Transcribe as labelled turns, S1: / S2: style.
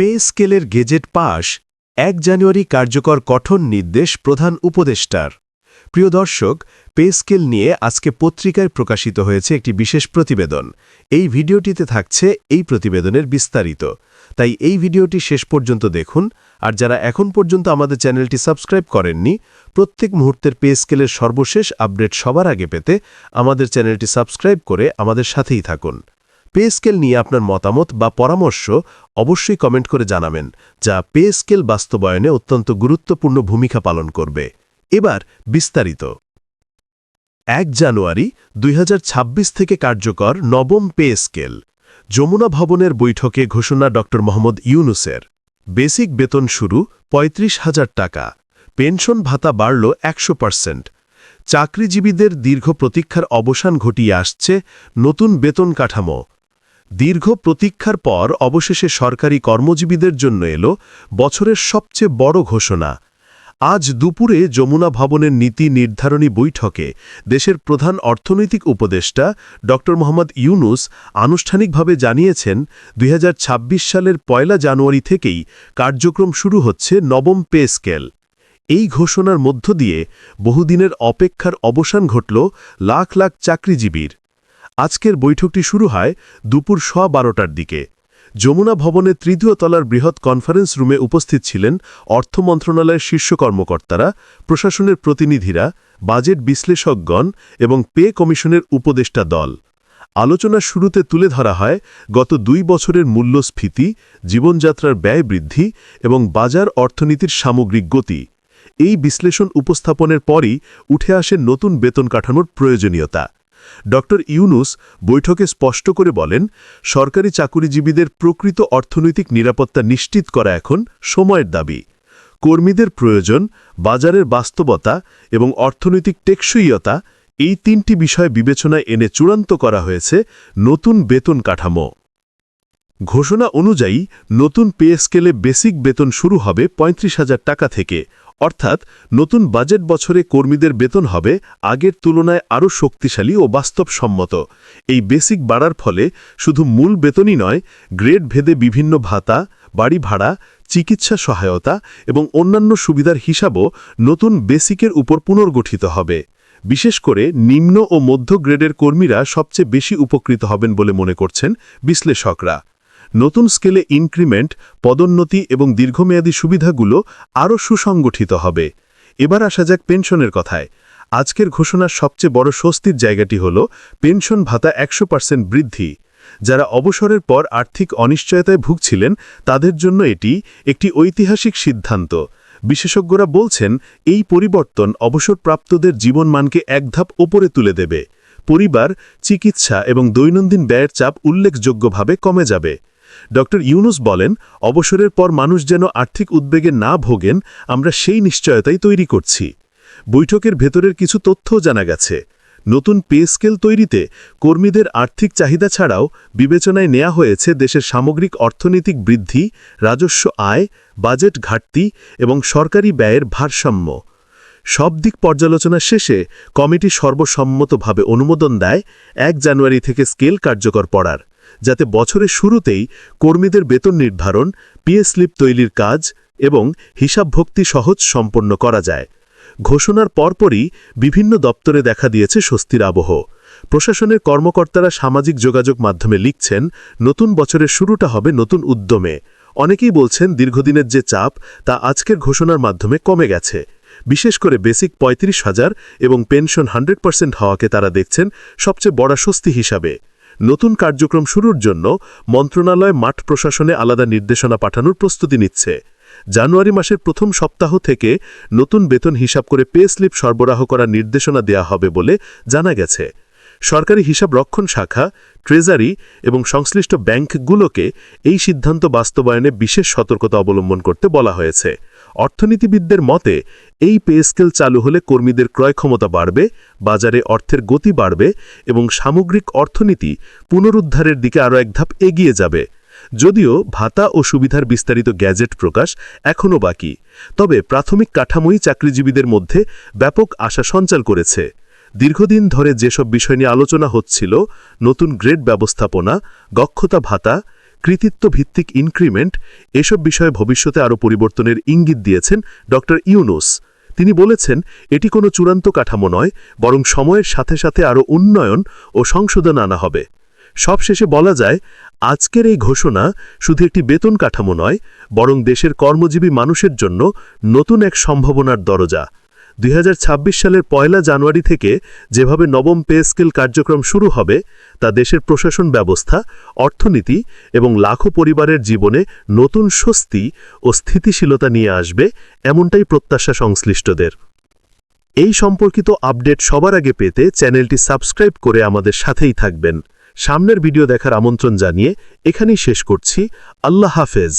S1: Pay স্কেলের gazette পাশ এক জানুয়ারি কার্যকর কঠোর নির্দেশ প্রধান উপদেষ্টার। প্রিয় দর্শক, পে স্কেল নিয়ে আজকে পত্রিকায় প্রকাশিত হয়েছে একটি বিশেষ প্রতিবেদন। এই ভিডিওটিতে থাকছে এই প্রতিবেদনের বিস্তারিত। তাই এই ভিডিওটি শেষ পর্যন্ত দেখুন, আর যারা এখন পর্যন্ত আমাদের চ্যানেলটি সাবস্ক্রাইব করেননি, প্রত্যেক মুহূর্তের পে স্কেলের সর্বশেষ আপডেট সবার আগে পেতে আমাদের চ্যানেলটি সাবস্ক্রাইব করে আমাদের সাথেই থাকুন। পে স্কেল নিয়ে আপনার মতামত বা পরামর্শ অবশ্যই কমেন্ট করে জানাবেন, যা পে স্কেল বাস্তবায়নে অত্যন্ত গুরুত্বপূর্ণ ভূমিকা পালন করবে। এবার বিস্তারিত। এক জানুয়ারি দুই হাজার ছাব্বিশ থেকে কার্যকর নবম পে স্কেল যমুনা ভবনের বৈঠকে ঘোষণা ড. মোহাম্মদ ইউনুসের। বেসিক বেতন শুরু পঁয়ত্রিশ হাজার টাকা, পেনশন ভাতা বাড়ল একশো পার্সেন্ট। চাকরিজীবীদের দীর্ঘ প্রতীক্ষার অবসান ঘটিয়ে আসছে নতুন বেতন কাঠামো দীর্ঘ প্রতীক্ষার পর অবশেষে সরকারি কর্মজীবীদের জন্য এলো বছরের সবচেয়ে বড় ঘোষণা। আজ দুপুরে যমুনা ভবনের নীতি নির্ধারণী বৈঠকে দেশের প্রধান অর্থনৈতিক উপদেষ্টা ড. মোহাম্মদ ইউনুস আনুষ্ঠানিকভাবে জানিয়েছেন, দুই হাজার ছাব্বিশ সালের পয়লা জানুয়ারি থেকেই কার্যক্রম শুরু হচ্ছে নবম পে স্কেল। এই ঘোষণার মধ্য দিয়ে বহুদিনের অপেক্ষার অবসান ঘটল লাখ লাখ চাকরিজীবীর। আজকের বৈঠকটি শুরু হয় দুপুর সোয়া বারোটার দিকে। যমুনা ভবনের তৃতীয় তলার বৃহৎ কনফারেন্স রুমে উপস্থিত ছিলেন অর্থ মন্ত্রণালয়ের শীর্ষ কর্মকর্তারা, প্রশাসনের প্রতিনিধিরা, বাজেট বিশ্লেষকগণ এবং পে কমিশনের উপদেষ্টা দল। আলোচনার শুরুতে তুলে ধরা হয় গত দুই বছরের মূল্যস্ফীতি, জীবনযাত্রার ব্যয় বৃদ্ধি এবং বাজার অর্থনীতির সামগ্রিক গতি। এই বিশ্লেষণ উপস্থাপনের পরই উঠে আসে নতুন বেতন কাঠামোর প্রয়োজনীয়তা। ড ইউনুস বৈঠকে স্পষ্ট করে বলেন, সরকারি চাকুরিজীবীদের প্রকৃত অর্থনৈতিক নিরাপত্তা নিশ্চিত করা এখন সময়ের দাবি। কর্মীদের প্রয়োজন, বাজারের বাস্তবতা এবং অর্থনৈতিক টেকসইয়তা এই তিনটি বিষয় বিবেচনায় এনে চূড়ান্ত করা হয়েছে নতুন বেতন কাঠামো। ঘোষণা অনুযায়ী নতুন পে স্কেলে বেসিক বেতন শুরু হবে পঁয়ত্রিশ হাজার টাকা থেকে অর্থাৎ নতুন বাজেট বছরে কর্মীদের বেতন হবে আগের তুলনায় আরও শক্তিশালী ও বাস্তবসম্মত। এই বেসিক বাড়ার ফলে শুধু মূল বেতনই নয়, গ্রেড ভেদে বিভিন্ন ভাতা, বাড়ি ভাড়া, চিকিৎসা সহায়তা এবং অন্যান্য সুবিধার হিসাবও নতুন বেসিকের উপর পুনর্গঠিত হবে। বিশেষ করে নিম্ন ও মধ্য গ্রেডের কর্মীরা সবচেয়ে বেশি উপকৃত হবেন বলে মনে করছেন বিশ্লেষকরা। নতুন স্কেলে ইনক্রিমেন্ট, পদোন্নতি এবং দীর্ঘমেয়াদী সুবিধাগুলো আরও সুসংগঠিত হবে। এবার আসা যাক পেনশনের কথায়। আজকের ঘোষণার সবচেয়ে বড় স্বস্তির জায়গাটি হল, পেনশন ভাতা একশো বৃদ্ধি। যারা অবসরের পর আর্থিক অনিশ্চয়তায় ভুগছিলেন, তাদের জন্য এটি একটি ঐতিহাসিক সিদ্ধান্ত। বিশেষজ্ঞরা বলছেন, এই পরিবর্তন অবসরপ্রাপ্তদের জীবনমানকে এক ধাপ ওপরে তুলে দেবে। পরিবার, চিকিৎসা এবং দৈনন্দিন ব্যয়ের চাপ উল্লেখযোগ্যভাবে কমে যাবে। ড ইউনুস বলেন, অবসরের পর মানুষ যেন আর্থিক উদ্বেগে না ভোগেন, আমরা সেই নিশ্চয়তাই তৈরি করছি। বৈঠকের ভেতরের কিছু তথ্যও জানা গেছে। নতুন পে স্কেল তৈরিতে কর্মীদের আর্থিক চাহিদা ছাড়াও বিবেচনায় নেওয়া হয়েছে দেশের সামগ্রিক অর্থনৈতিক বৃদ্ধি, রাজস্ব আয়, বাজেট ঘাটতি এবং সরকারি ব্যয়ের ভারসাম্য। সব দিক পর্যালোচনা শেষে কমিটি সর্বসম্মতভাবে অনুমোদন দেয় এক জানুয়ারি থেকে স্কেল কার্যকর পড়ার, যাতে বছরের শুরুতেই কর্মীদের বেতন নির্ধারণ পিএ স্লিপ তৈরির কাজ এবং হিসাবভক্তি সহজ সম্পন্ন করা যায়। ঘোষণার পরপরই বিভিন্ন দপ্তরে দেখা দিয়েছে স্বস্তির আবহ। প্রশাসনের কর্মকর্তারা সামাজিক যোগাযোগ মাধ্যমে লিখছেন, নতুন বছরের শুরুটা হবে নতুন উদ্যমে। অনেকেই বলছেন, দীর্ঘদিনের যে চাপ, তা আজকের ঘোষণার মাধ্যমে কমে গেছে। বিশেষ করে বেসিক পঁয়ত্রিশ হাজার এবং পেনশন হান্ড্রেড পার্সেন্ট হওয়াকে তারা দেখছেন সবচেয়ে বড় স্বস্তি হিসাবে। নতুন কার্যক্রম শুরুর জন্য মন্ত্রণালয়, মাঠ প্রশাসনে আলাদা নির্দেশনা পাঠানোর প্রস্তুতি নিচ্ছে। জানুয়ারি মাসের প্রথম সপ্তাহ থেকে নতুন বেতন হিসাব করে পে স্লিপ সরবরাহ করার নির্দেশনা দেয়া হবে বলে জানা গেছে। সরকারি হিসাব রক্ষণ শাখা, ট্রেজারি এবং সংশ্লিষ্ট ব্যাংকগুলোকে এই সিদ্ধান্ত বাস্তবায়নে বিশেষ সতর্কতা অবলম্বন করতে বলা হয়েছে। অর্থনীতিবিদদের মতে, এই পে স্কেল চালু হলে কর্মীদের ক্রয় ক্ষমতা বাড়বে, বাজারে অর্থের গতি বাড়বে এবং সামগ্রিক অর্থনীতি পুনরুদ্ধারের দিকে আরও এক ধাপ এগিয়ে যাবে। যদিও ভাতা ও সুবিধার বিস্তারিত গ্যাজেট প্রকাশ এখনও বাকি, তবে প্রাথমিক কাঠামোই চাকরিজীবীদের মধ্যে ব্যাপক আশা সঞ্চাল করেছে। দীর্ঘদিন ধরে যেসব বিষয় নিয়ে আলোচনা হচ্ছিল, নতুন গ্রেড ব্যবস্থাপনা গক্ষতা ভাতা
S2: কৃতিত্ব ভিত্তিক ইনক্রিমেন্ট এসব বিষয়ে ভবিষ্যতে আরও পরিবর্তনের ইঙ্গিত দিয়েছেন ড. ইউনুস। তিনি বলেছেন, এটি কোনো চূড়ান্ত কাঠামো নয়, বরং সময়ের সাথে সাথে আরও উন্নয়ন ও সংশোধন আনা হবে। সবশেষে বলা যায়, আজকের এই ঘোষণা শুধু একটি বেতন কাঠামো নয়, বরং দেশের কর্মজীবী মানুষের জন্য নতুন এক সম্ভাবনার দরজা। দুই হাজার ছাব্বিশ সালের পয়লা জানুয়ারি থেকে যেভাবে নবম পে স্কেল কার্যক্রম শুরু হবে, তা দেশের প্রশাসন ব্যবস্থা, অর্থনীতি এবং লাখো পরিবারের জীবনে নতুন স্বস্তি ও স্থিতিশীলতা নিয়ে আসবে এমনটাই প্রত্যাশা সংশ্লিষ্টদের। এই সম্পর্কিত আপডেট সবার আগে পেতে চ্যানেলটি সাবস্ক্রাইব করে আমাদের সাথেই থাকবেন। সামনের ভিডিও দেখার আমন্ত্রণ জানিয়ে এখানেই শেষ করছি। আল্লাহ হাফেজ।